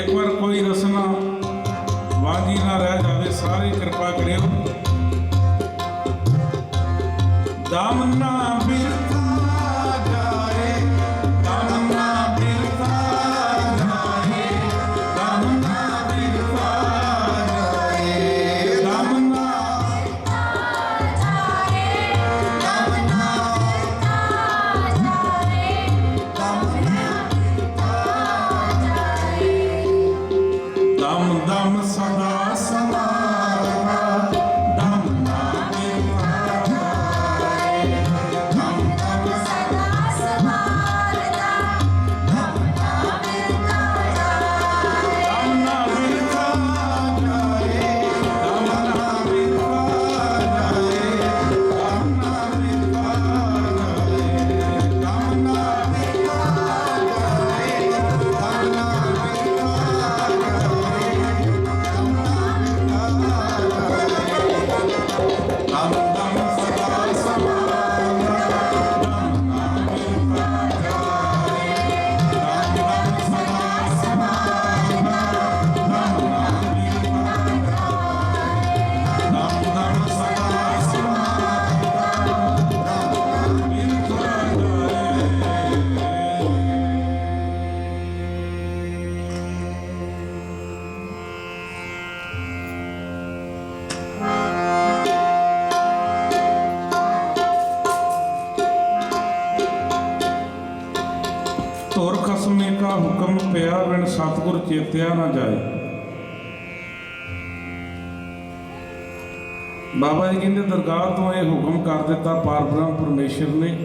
ਇੱਕ ਵਾਰ ਕੋਈ ਰਸਨਾ ਵਾਂਝੀ ਨਾ ਰਹਿ ਜਾਵੇ ਸਾਰੇ ਕਿਰਪਾ ਕਰਿਓ। ਦਮ ਪਿਆ ਬਿਨ ਸਤਗੁਰ ਚੇਤਿਆ ਨਾ ਜਾਏ। ਬਾਬਾ ਜੀ ਕਹਿੰਦੇ ਦਰਗਾਹ ਤੋਂ ਇਹ ਹੁਕਮ ਕਰ ਦਿੱਤਾ ਪਾਰਬ੍ਰਹਮ ਪਰਮੇਸ਼ਰ ਨੇ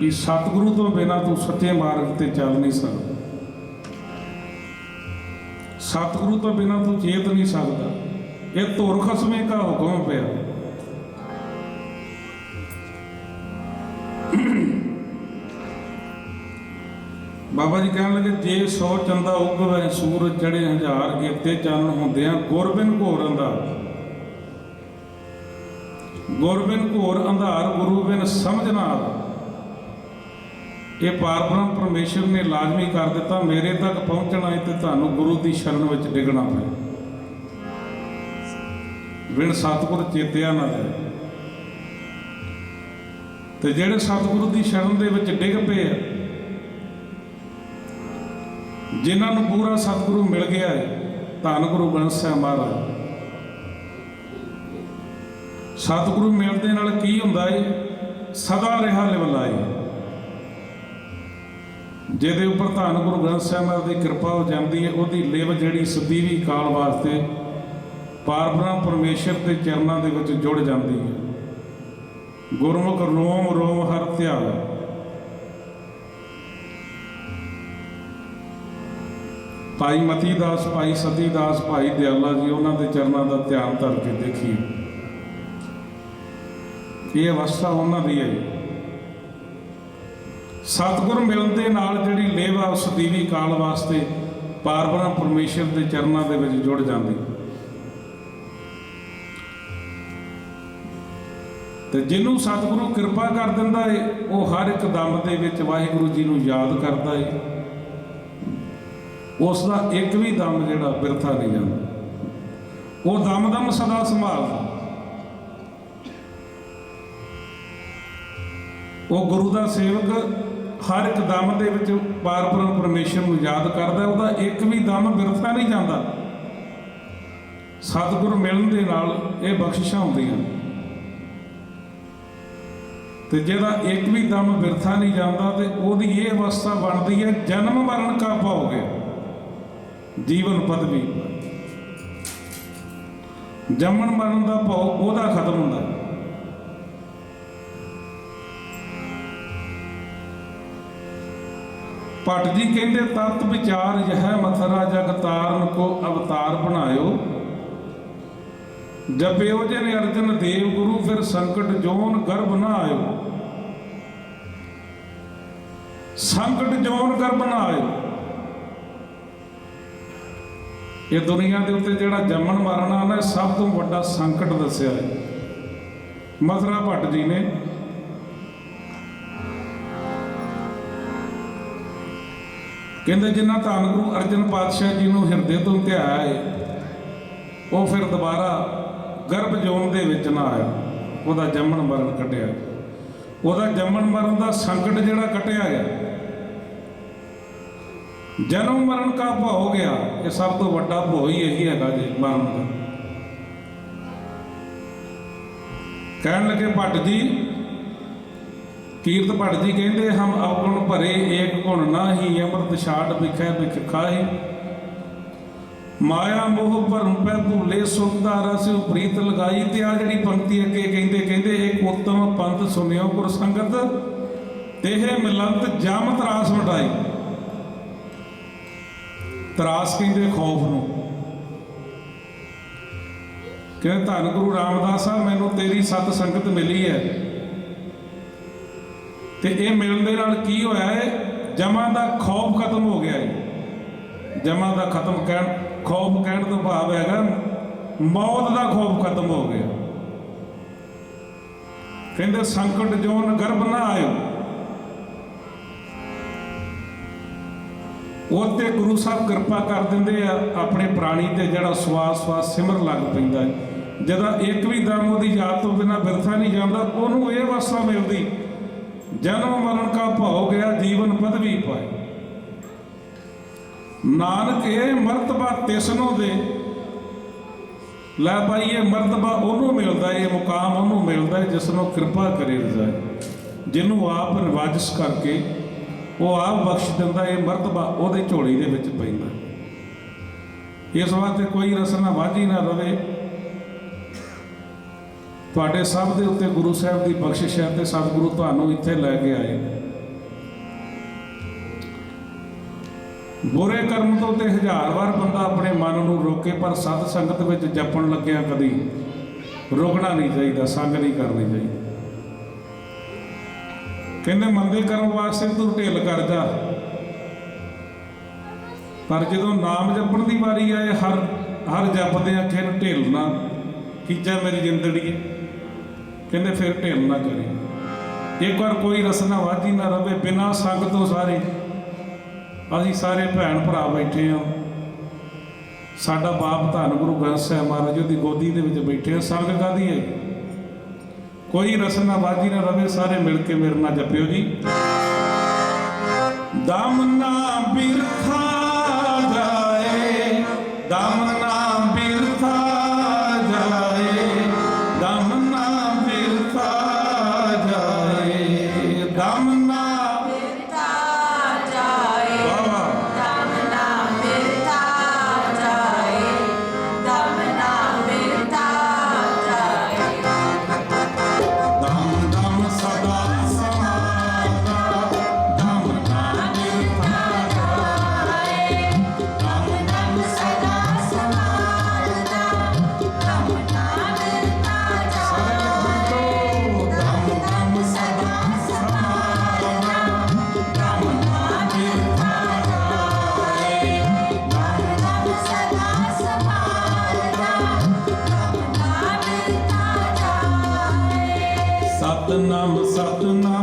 ਵੀ ਸਤਿਗੁਰੂ ਤੋਂ ਬਿਨਾ ਤੂੰ ਸੱਚੇ ਮਾਰਗ ਤੇ ਚੱਲ ਨਹੀਂ ਸਕਦਾ। ਸਤਿਗੁਰੂ ਤੋਂ ਬਿਨਾ ਤੂੰ ਚੇਤ ਨਹੀਂ ਸਕਦਾ। ਇਹ ਧੁਰ ਖਸਮੇ ਕਾ ਹੁਕਮ ਪਿਆ। ਬਾਬਾ ਜੀ ਕਹਿਣ ਲੱਗੇ, ਜੇ ਸੌ ਚੰਦਾ ਉਗਵੇ ਸੂਰਜ ਚੜੇ ਹਜ਼ਾਰ ਗੇਤੇ ਚੰਨ ਆ ਗੁਰਬਿਨ ਘੋਰ ਅੰਧਾਰ। ਗੁਰਬਿਨ ਘੋਰ ਅੰਧਾਰ ਗੁਰੂ ਬਿਨ ਸਮਝ ਨਾ ਇਹ ਪਾਰਬ੍ਰਹਮ ਪਰਮੇਸ਼ਰ ਨੇ ਲਾਜ਼ਮੀ ਕਰ ਦਿੱਤਾ, ਮੇਰੇ ਤੱਕ ਪਹੁੰਚਣਾ ਹੈ ਤੇ ਤੁਹਾਨੂੰ ਗੁਰੂ ਦੀ ਸ਼ਰਨ ਵਿੱਚ ਡਿੱਗਣਾ ਪਏ ਬਿਨ ਸਤਿਗੁਰ ਚੇਤਿਆ ਨਾ ਜਾਏ। ਤੇ ਜਿਹੜੇ ਸਤਿਗੁਰੂ ਦੀ ਸ਼ਰਨ ਦੇ ਵਿੱਚ ਡਿੱਗ ਪਏ ਆ ਜਿਨ੍ਹਾਂ ਨੂੰ ਪੂਰਾ ਸਤਿਗੁਰੂ ਮਿਲ ਗਿਆ ਹੈ, ਧੰਨ ਗੁਰੂ ਗ੍ਰੰਥ ਸਾਹਿਬ ਮਹਾਰਾਜ। ਸਤਿਗੁਰੂ ਮਿਲਦੇ ਨਾਲ ਕੀ ਹੁੰਦਾ ਏ? ਸਦਾ ਰਿਹਾ ਲਿਵਲਾਈ ਜਿਹਦੇ ਉੱਪਰ ਧੰਨ ਗੁਰੂ ਗ੍ਰੰਥ ਸਾਹਿਬ ਮਹਾਰਾਜ ਦੀ ਕਿਰਪਾ ਹੋ ਜਾਂਦੀ ਹੈ ਉਹਦੀ ਲਿਵ ਜਿਹੜੀ ਸਦੀਵੀ ਕਾਲ ਵਾਸਤੇ ਪਾਰਬ੍ਰਹਮ ਪਰਮੇਸ਼ਰ ਦੇ ਚਰਨਾਂ ਦੇ ਵਿੱਚ ਜੁੜ ਜਾਂਦੀ ਹੈ ਗੁਰਮੁਖ ਰੋਮ ਰੋਮ ਹਰ ਧਿਆਨ। ਭਾਈ ਮਤੀ ਦਾਸ, ਭਾਈ ਸਤੀ ਦਾਸ, ਭਾਈ ਦਿਆਲਾ ਜੀ, ਉਹਨਾਂ ਦੇ ਚਰਨਾਂ ਦਾ ਧਿਆਨ ਧਰ ਕੇ ਦੇਖੀਏ। ਇਹ ਅਵਸਥਾ ਉਹਨਾਂ ਦੀ ਹੈ ਜੀ। ਸਤਿਗੁਰ ਮਿਲਣ ਦੇ ਨਾਲ ਜਿਹੜੀ ਲੇਵਾ ਉਸ ਦੀਵੀ ਕਾਲ ਵਾਸਤੇ ਪਾਰਬ੍ਰਹਮ ਪਰਮੇਸ਼ਰ ਦੇ ਚਰਨਾਂ ਦੇ ਵਿੱਚ ਜੁੜ ਜਾਂਦੀ। ਤੇ ਜਿਹਨੂੰ ਸਤਿਗੁਰੂ ਕਿਰਪਾ ਕਰ ਦਿੰਦਾ ਏ, ਉਹ ਹਰ ਇੱਕ ਦਮ ਦੇ ਵਿੱਚ ਵਾਹਿਗੁਰੂ ਜੀ ਨੂੰ ਯਾਦ ਕਰਦਾ ਏ। ਉਸ ਦਾ ਇੱਕ ਵੀ ਦਮ ਜਿਹੜਾ ਬਿਰਥਾ ਨਹੀਂ ਜਾਂਦਾ। ਉਹ ਦਮ ਦਮ ਸਦਾ ਸੰਭਾਲਦਾ। ਉਹ ਗੁਰੂ ਦਾ ਸੇਵਕ ਹਰ ਇੱਕ ਦਮ ਦੇ ਵਿੱਚ ਪਾਰਬ੍ਰਹਮ ਪਰਮੇਸ਼ਰ ਨੂੰ ਯਾਦ ਕਰਦਾ ਉਹਦਾ ਇੱਕ ਵੀ ਦਮ ਬਿਰਥਾ ਨਹੀਂ ਜਾਂਦਾ। ਸਤਿਗੁਰ ਮਿਲਣ ਦੇ ਨਾਲ ਇਹ ਬਖਸ਼ਿਸ਼ਾਂ ਹੁੰਦੀਆਂ। ਤੇ ਜਿਹਦਾ ਇੱਕ ਵੀ ਦਮ ਬਿਰਥਾ ਨਹੀਂ ਜਾਂਦਾ ਤੇ ਉਹਦੀ ਇਹ ਅਵਸਥਾ ਬਣਦੀ ਹੈ, ਜਨਮ ਮਰਨ ਕਾ ਭੋਗ ਗਿਆ। ਜੀਵਨ ਪਦਵੀ। ਜੰਮਣ ਮਰਨ ਦਾ ਭੋਗ ਉਹਦਾ ਖਤਮ ਹੁੰਦਾ। ਹੈ। ਭੱਟ ਜੀ ਕਹਿੰਦੇ ਤਤ ਵਿਚਾਰ ਯਹ ਮਥਰਾ ਜਗ ਤਾਰਨ ਕੋ ਅਵਤਾਰ ਬਣਾਇਓ। ਜਪਿਓ ਜਨ ਅਰਜਨ ਦੇਵ ਗੁਰੂ, ਫਿਰ ਸੰਕਟ ਜੋਨ ਗਰਭ ਨਾ ਆਇਓ। ਸੰਕਟ ਜੋਨ ਗਰਭ ਨਾ ਆਇਓ। ਇਹ ਦੁਨੀਆ ਦੇ ਉੱਤੇ ਜਿਹੜਾ ਜੰਮਣ ਮਰਨਾ ਨਾ, ਇਹ ਸਭ ਤੋਂ ਵੱਡਾ ਸੰਕਟ ਦੱਸਿਆ ਹੈ। ਮਥੁਰਾ ਭੱਟ ਜੀ ਨੇ। ਕਹਿੰਦੇ ਜਿਨ੍ਹਾਂ ਧੰਨ ਗੁਰੂ ਅਰਜਨ ਪਾਤਸ਼ਾਹ ਜੀ ਨੂੰ ਹਿਰਦੇ ਤੋਂ ਧਿਆਇਆ ਹੈ, ਉਹ ਫਿਰ ਦੁਬਾਰਾ ਗਰਭ ਜੋਨ ਦੇ ਵਿੱਚ ਨਾ ਆਇਆ ਉਹਦਾ ਜੰਮਣ ਮਰਨ ਕੱਟਿਆ। ਉਹਦਾ ਜੰਮਣ ਮਰਨ ਦਾ ਸੰਕਟ ਜਿਹੜਾ ਕੱਟਿਆ ਗਿਆ। ਜਨਮ ਮਰਨ ਕਾ ਭੋ ਗਿਆ, ਇਹ ਸਭ ਤੋਂ ਵੱਡਾ ਭੋ ਹੀ ਇਹੀ ਹੈਗਾ ਜੀ, ਮਰਨ ਦਾ। ਕਹਿਣ ਲੱਗੇ ਭੱਟ ਜੀ, ਕੀਰਤ ਭੱਟ ਜੀ ਕਹਿੰਦੇ, ਹਮ ਅਵਗੁਣ ਭਰੇ ਏਕ ਗੁਣ ਨਾਹੀ, ਅੰਮ੍ਰਿਤ ਛਾੜ ਵਿਖੇ ਵਿਖ ਖਾਹੀ। ਮਾਇਆ ਮੋਹ ਭਰਮ ਪੈ ਭੂਲੇ ਸੁਖਦਾ ਰਸ ਪ੍ਰੀਤ ਲਗਾਈ। ਤੇ ਆ ਜਿਹੜੀ ਪੰਕਤੀ ਅੱਗੇ ਕਹਿੰਦੇ ਕਹਿੰਦੇ ਇਹ ਉਤਮ ਪੰਥ ਸੁਨਿਓ ਗੁਰ ਸੰਗਤ, ਤੇਹ ਮਿਲੰਤ ਜਮ ਤਰਾਸ ਮਟਾਈ ਤਰਾਸ ਕਹਿੰਦੇ ਖੌਫ ਨੂੰ। ਕਹਿੰਦੇ, ਧੰਨ ਗੁਰੂ ਰਾਮਦਾਸ ਸਾਹਿਬ ਮੈਨੂੰ ਤੇਰੀ ਸਤ ਸੰਗਤ ਮਿਲੀ ਹੈ ਤੇ ਇਹ ਮਿਲਣ ਦੇ ਨਾਲ ਕੀ ਹੋਇਆ ਹੈ ਜਮਾਂ ਦਾ ਖੌਫ ਖਤਮ ਹੋ ਗਿਆ ਹੈ ਜਮਾਂ ਦਾ ਖਤਮ ਕਹਿਣ, ਖੌਫ ਕਹਿਣ ਤੋਂ ਭਾਵ ਹੈਗਾ, ਮੌਤ ਦਾ ਖੌਫ ਖਤਮ ਹੋ ਗਿਆ। ਕਹਿੰਦੇ, ਸੰਕਟ ਜੋਨ ਗਰਭ ਨਾ ਆਇਓ। ਉਹ ਤੇ ਗੁਰੂ ਸਾਹਿਬ ਕਿਰਪਾ ਕਰ ਦਿੰਦੇ ਆ, ਆਪਣੇ ਪ੍ਰਾਣੀ ਤੇ ਜਿਹੜਾ ਸਵਾਸ ਸਵਾਸ ਸਿਮਰ ਲੱਗ ਪੈਂਦਾ ਹੈ। ਜਦੋਂ ਇੱਕ ਵੀ ਦਮ ਉਹਦੀ ਯਾਦ ਤੋਂ ਬਿਨਾ ਬਿਰਥਾ ਨਹੀਂ ਜਾਂਦਾ, ਉਹਨੂੰ ਇਹ ਵਸਾ ਮਿਲਦੀ, ਜਨਮ ਮਰਨ ਕਾ ਭਉ ਗਿਆ, ਜੀਵਨ ਪਦਵੀ ਪਾਏ। ਨਾਨਕ ਇਹ ਮਰਤਬਾ ਤਿਸਨੋਂ ਦੇ। ਲੈ ਭਾਈ, ਇਹ ਮਰਤਬਾ ਉਹਨੂੰ ਮਿਲਦਾ, ਇਹ ਮੁਕਾਮ ਉਹਨੂੰ ਮਿਲਦਾ ਹੈ, ਜਿਸ ਨੂੰ ਕਿਰਪਾ ਕਰੇ ਰਜ਼ਾਏ ਜਿਹਨੂੰ ਆਪ ਨਿਵਾਜਿਸ ਕਰਕੇ ਉਹ ਆਪ ਬਖਸ਼ ਦਿੰਦਾ, ਇਹ ਮਰਤਬਾ ਉਹਦੇ ਝੋਲੀ ਦੇ ਵਿੱਚ ਪੈਂਦਾ। ਇਸ ਵਾਸਤੇ ਕੋਈ ਰਸਨਾ ਵਾਝੀ ਨਾ ਰਵੇ। ਤੁਹਾਡੇ ਸਭ ਦੇ ਉੱਤੇ ਗੁਰੂ ਸਾਹਿਬ ਦੀ ਬਖਸ਼ਿਸ਼ ਹੈ ਤੇ ਸਤਿਗੁਰੂ ਤੁਹਾਨੂੰ ਇੱਥੇ ਲੈ ਕੇ ਆਏ। ਬੁਰੇ ਕਰਮ ਤੋਂ ਤੇ ਹਜ਼ਾਰ ਵਾਰ ਬੰਦਾ ਆਪਣੇ ਮਨ ਨੂੰ ਰੋਕੇ, ਪਰ ਸਤ ਸੰਗਤ ਵਿੱਚ ਜਪਣ ਲੱਗਿਆ ਕਦੀ ਰੁਕਣਾ ਨਹੀਂ ਚਾਹੀਦਾ, ਸੰਗ ਨਹੀਂ ਕਰਨੀ ਚਾਹੀਦੀ। ਕਹਿੰਦੇ ਮੰਦੇ ਕਰਮ ਵਾਸਤੇ ਤੂੰ ਢਿੱਲ ਕਰ ਜਾ। ਪਰ ਜਦੋਂ ਨਾਮ ਜਪਣ ਦੀ ਵਾਰੀ ਆਏ, ਹਰ ਹਰ ਜਪਦੇ ਆਖੇ ਨੂੰ ਢਿੱਲ ਨਾ ਕੀਜਾ ਮੇਰੀ ਜ਼ਿੰਦੜੀ ਕਹਿੰਦੇ ਫਿਰ ਢਿੱਲ ਨਾ ਕਰੀ। ਇੱਕ ਵਾਰ ਕੋਈ ਰਸਨਾ ਵਾਜੀ ਨਾ ਰਵੇ, ਬਿਨਾ ਸੰਗ ਤੋਂ ਸਾਰੇ। ਅਸੀਂ ਸਾਰੇ ਭੈਣ ਭਰਾ ਬੈਠੇ ਹਾਂ ਸਾਡਾ ਬਾਪ ਧੰਨ ਗੁਰੂ ਗ੍ਰੰਥ ਸਾਹਿਬ ਮਹਾਰਾਜ ਦੀ ਗੋਦੀ ਦੇ ਵਿੱਚ ਬੈਠੇ ਹਾਂ ਸੰਗ ਕਾਦੀ ਹੈ ਕੋਈ ਰਸਨਾ ਬਾਜੀ ਨਾ ਰਵੇ, ਸਾਰੇ ਮਿਲ ਕੇ ਮੇਰੇ ਨਾਲ ਜਪਿਓ ਜੀ। ਦਮ ਨਾ ਬਿਰਥਾ ਜਾਏ, ਦਮ ਸਤਨਾਮ ਸਤਨਾਮ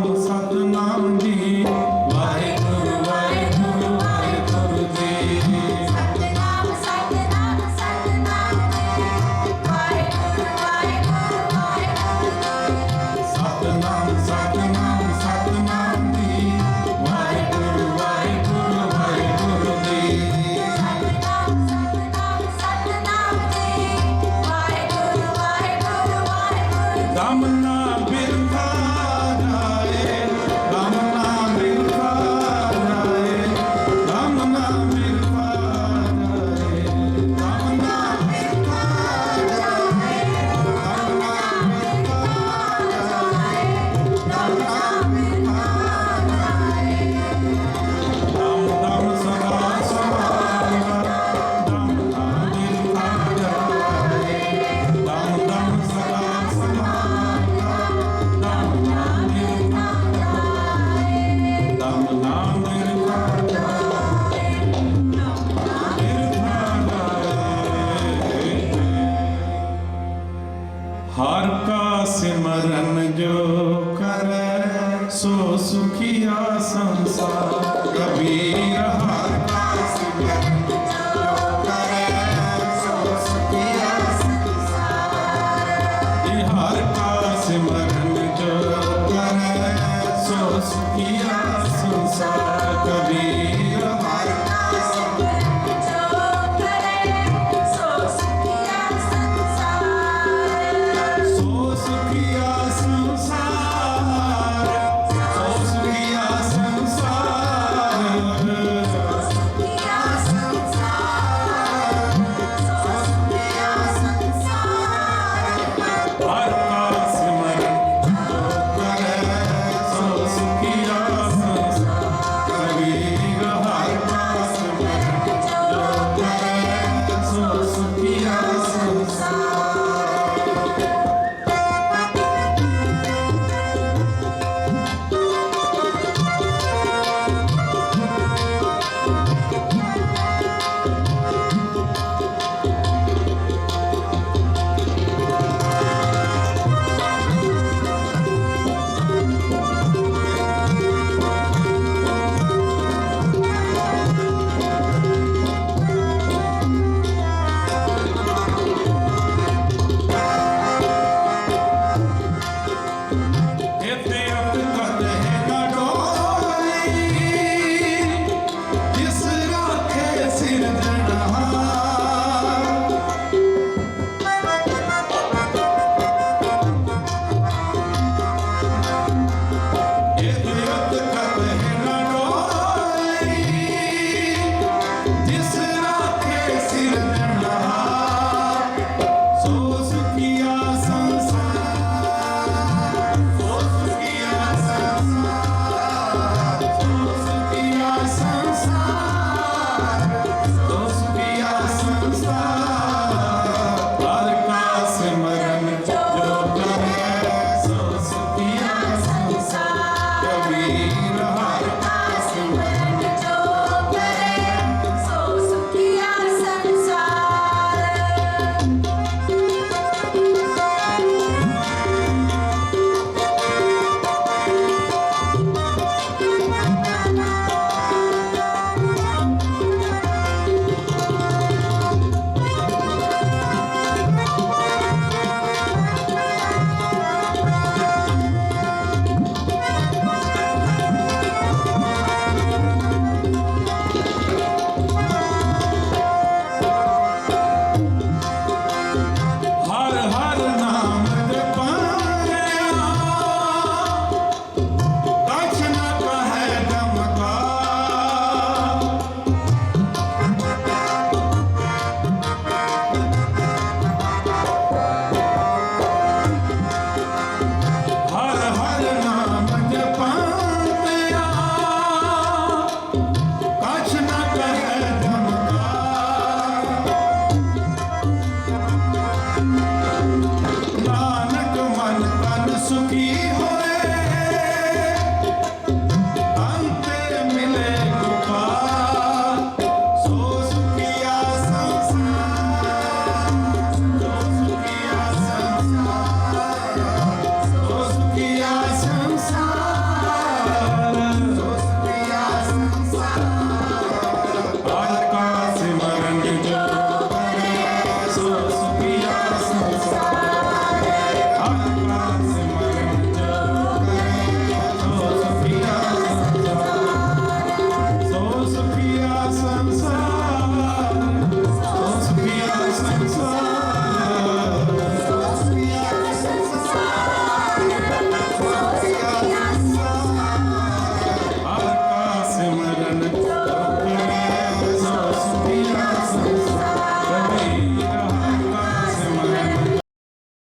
ਸੰਸਾਰ ਕਬੀਰ